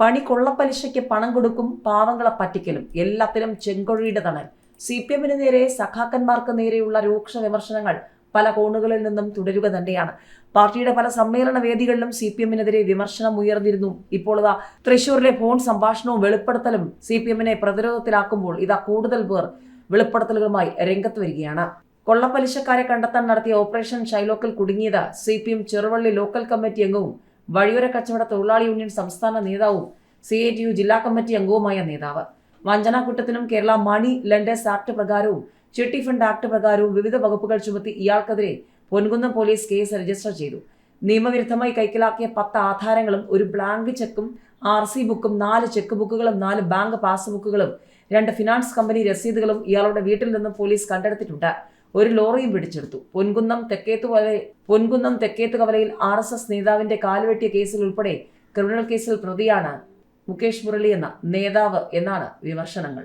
പണി കൊള്ളപ്പലിശയ്ക്ക് പണം കൊടുക്കും പാവങ്ങളെ പറ്റിക്കലും. എല്ലാത്തിലും ചെങ്കൊഴിയുടെ തണൽ. സി പി എമ്മിന് നേരെ സഖാക്കന്മാർക്ക് നേരെയുള്ള രൂക്ഷ വിമർശനങ്ങൾ പല കോണുകളിൽ നിന്നും തുടരുക തന്നെയാണ്. പാർട്ടിയുടെ പല സമ്മേളന വേദികളിലും സി പി എമ്മിനെതിരെ വിമർശനം ഉയർന്നിരുന്നു. ഇപ്പോൾ ഇതാ തൃശൂരിലെ ഫോൺ സംഭാഷണവും വെളിപ്പെടുത്തലും സി പി എമ്മിനെ പ്രതിരോധത്തിലാക്കുമ്പോൾ ഇതാ കൂടുതൽ പേർ വെളിപ്പെടുത്തലുകളുമായി രംഗത്ത് വരികയാണ്. കൊള്ളപ്പലിശക്കാരെ കണ്ടെത്താൻ നടത്തിയ ഓപ്പറേഷൻ ഷൈലോക്കിൽ കുടുങ്ങിയത് C P M Cheruvally local committee അംഗവും വഴിയോര കച്ചവട തൊഴിലാളി യൂണിയൻ സംസ്ഥാന നേതാവും സി ഐ ടി യു ജില്ലാ കമ്മിറ്റി അംഗവുമായ നേതാവ്. വഞ്ചന കുറ്റത്തിനും കേരള മണി ലെൻഡേഴ്സ് ആക്ട് പ്രകാരവും ചിട്ടി ഫണ്ട് ആക്ട് പ്രകാരവും വിവിധ വകുപ്പുകൾ ചുമത്തി ഇയാൾക്കെതിരെ പൊൻകുന്നം പോലീസ് കേസ് രജിസ്റ്റർ ചെയ്തു. നിയമവിരുദ്ധമായി കൈക്കലാക്കിയ പത്ത് ആധാരങ്ങളും ഒരു ബ്ലാങ്ക് ചെക്കും ആർ സി ബുക്കും നാല് ചെക്ക് ബുക്കുകളും നാല് ബാങ്ക് പാസ്ബുക്കുകളും രണ്ട് ഫിനാൻസ് കമ്പനി രസീതുകളും ഇയാളുടെ വീട്ടിൽ നിന്നും പോലീസ് കണ്ടെടുത്തിട്ടുണ്ട്. ഒരു ലോറിയും പിടിച്ചെടുത്തു. പൊൻകുന്നം തെക്കേത്ത് പൊൻകുന്നം തെക്കേത്ത് കവലയിൽ ആർ എസ് എസ് നേതാവിന്റെ കാലുവെട്ടിയ കേസിൽ ഉൾപ്പെടെ ക്രിമിനൽ കേസിൽ പ്രതിയാണ് മുകേഷ് മുരളി എന്ന നേതാവ് എന്നാണ് വിമർശനങ്ങൾ.